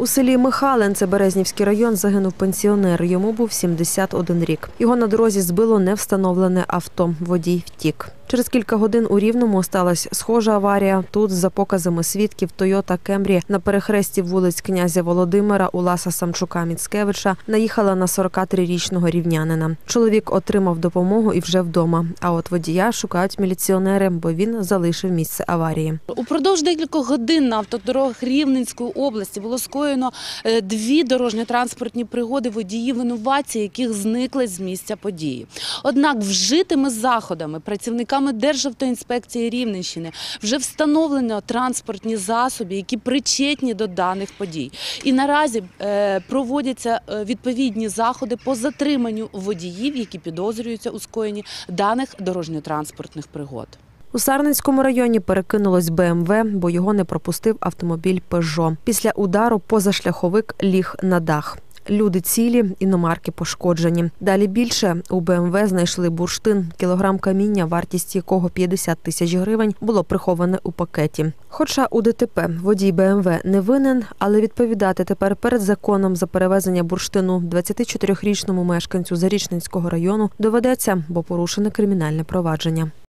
У селі Михаленце Березнівський район, загинув пенсіонер. Йому був 71 рік. Його на дорозі збило невстановлене авто. Водій втік. Через кілька годин у Рівному сталася схожа аварія. Тут, за показами свідків, Тойота Кемрі на перехресті вулиць князя Володимира, Уласа Самчука Міцкевича наїхала на 43-річного рівнянина. Чоловік отримав допомогу і вже вдома. А от водія шукають міліціонери, бо він залишив місце аварії. Упродовж декількох годин на автодорогах Рівненської області було скоєно е, дві дорожньо-транспортні пригоди водіїв винуватці, яких зникли з місця події. Однак вжитими заходами працівниками Державтоінспекції Рівненщини вже встановлено транспортні засоби, які причетні до даних подій. І наразі е, проводяться е, відповідні заходи по затриманню водіїв, які підозрюються у скоєнні даних дорожньо-транспортних пригод. У Сарненському районі перекинулось БМВ, бо його не пропустив автомобіль Пежо. Після удару позашляховик ліг на дах. Люди цілі, іномарки пошкоджені. Далі більше у БМВ знайшли бурштин, кілограм каміння, вартість якого 50 тисяч гривень, було приховане у пакеті. Хоча у ДТП водій БМВ не винен, але відповідати тепер перед законом за перевезення бурштину 24-річному мешканцю Зарічненського району доведеться, бо порушене кримінальне провадження.